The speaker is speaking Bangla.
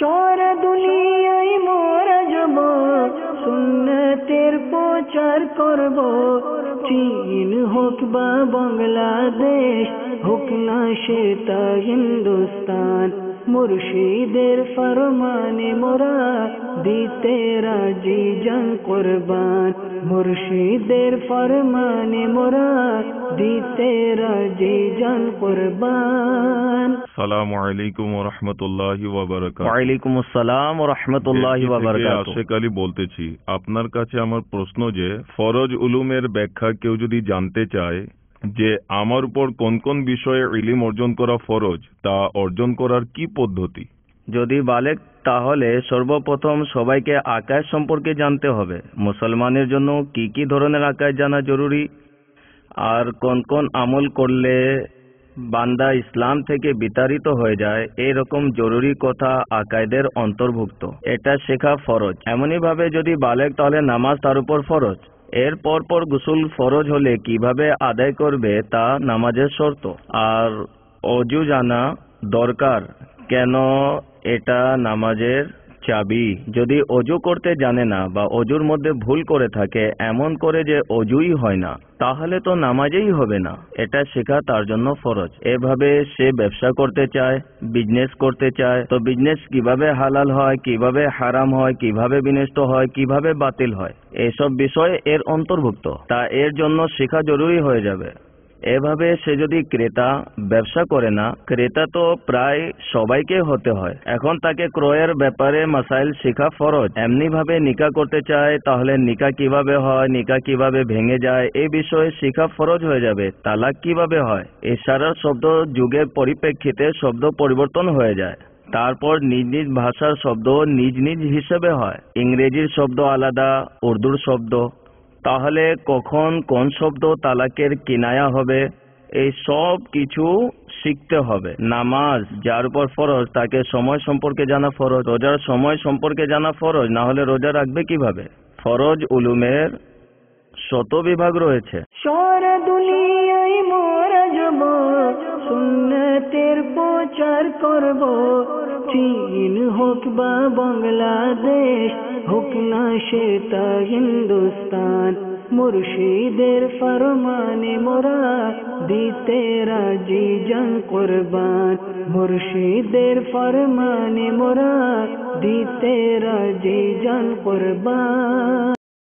সারা দুনিয়ায় মোরা যাব, সুন্নতের প্রচার করব। চীন হোক বা বাংলাদেশ, হোক না সেটা হিন্দুস্তান, মুর্শিদের ফরমানে মোরা দিতে রাজি, জান কোরবান। মুর্শিদের ফরমানে মোরা দিতে রাজি জান কোরবান। সালামু আলাইকুম রহমতুল্লাহি ওয়ালাইকুম আসসালাম ও রহমতুল্লাহি আশেক আলী বলতেছি আপনার কাছে আমার প্রশ্ন যে ফরজ উলুমের ব্যাখ্যা কেউ যদি জানতে চায় যে আমার উপর কোন কোন বিষয়ে ইলিম অর্জন করা ফরজ তা অর্জন করার কি পদ্ধতি? যদি বালেক, তাহলে সর্বপ্রথম সবাইকে আকাশ সম্পর্কে জানতে হবে। মুসলমানের জন্য কি কি ধরনের আকাশ জানা জরুরি? আর কোন কোন আমল করলে বান্দা ইসলাম থেকে বিতাড়িত হয়ে যায়? এরকম জরুরি কথা আকায়দের অন্তর্ভুক্ত। এটা শেখা ফরজ। এমনই ভাবে যদি বালেক, তাহলে নামাজ তার উপর ফরজ। এর পর পর গোসল ফরজ হলে কীভাবে আদায় করবে তা নামাজের শর্ত। আর অজু জানা দরকার। কেন এটা নামাজের চাবি। যদি অজু করতে জানে না বা অজুর মধ্যে ভুল করে থাকে, এমন করে যে অজুই হয় না, তাহলে তো নামাজেই হবে না। এটা শেখা তার জন্য ফরজ। এভাবে সে ব্যবসা করতে চায় বিজনেস করতে চায়, তো বিজনেস কীভাবে হালাল হয়, কীভাবে হারাম হয়, কীভাবে বিনষ্ট হয়, কীভাবে বাতিল হয়, এসব বিষয় এর অন্তর্ভুক্ত। তা এর জন্য শেখা জরুরি হয়ে যাবে। এভাবে সে যদি ক্রেতা ব্যবসা করে না, ক্রেতা তো প্রায় সবাইকে হতে হয়। এখন তাকে ক্রয়ের ব্যাপারে মাসাইল শেখা ফরজ। এমনি ভাবে নিকা করতে চায়, তাহলে নিকা কীভাবে হয়, নিকা কীভাবে ভেঙে যায় এই বিষয়ে শিখা ফরজ হয়ে যাবে। তালাক কীভাবে হয়? এছাড়া শব্দ যুগের পরিপ্রেক্ষিতে শব্দ পরিবর্তন হয়ে যায়। তারপর নিজ নিজ ভাষার শব্দ নিজ নিজ হিসেবে হয়। ইংরেজির শব্দ আলাদা, উর্দুর শব্দ। তাহলে কখন কোন শব্দ তালাকের কিনায়া হবে? এই সব কিছু শিখতে হবে। নামাজ, যার উপর ফরজ, তাকে সময় সম্পর্কে জানা ফরজ। রোজার সময় সম্পর্কে জানা ফরজ, না হলে রোজা রাখবে কীভাবে? ফরজ উলুমের শত বিভাগ রয়েছে। সারা দুনিয়ায় করব। চীন হোক বা বাংলাদেশ হোক না হিন্দুস্তান মুর্শিদের ফরমানে মোরা দিতে রাজি জান কোরবান মুর্শিদের ফরমানে মোরা দিতে রাজি জান কোরবান